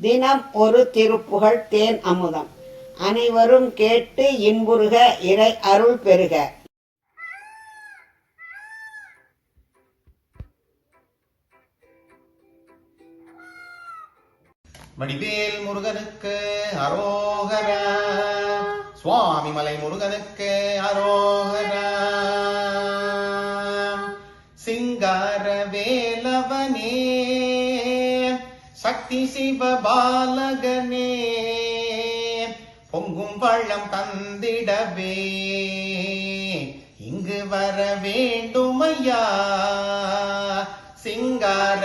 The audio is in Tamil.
தினம் ஒரு திருப்புகழ் தேன் அமுதம். அனைவரும் கேட்டு இன்புறுக இறை அருள் பெறுக. வடிவேல் முருகனுக்கு அரோகரா சுவாமி மலை முருகனுக்கு அரோகரா. சிங்கார வேலவனே சக்தி பாலகனே பொங்கும் பள்ளம் தந்திடவே. இங்கு வர வேண்டுமையா சிங்கார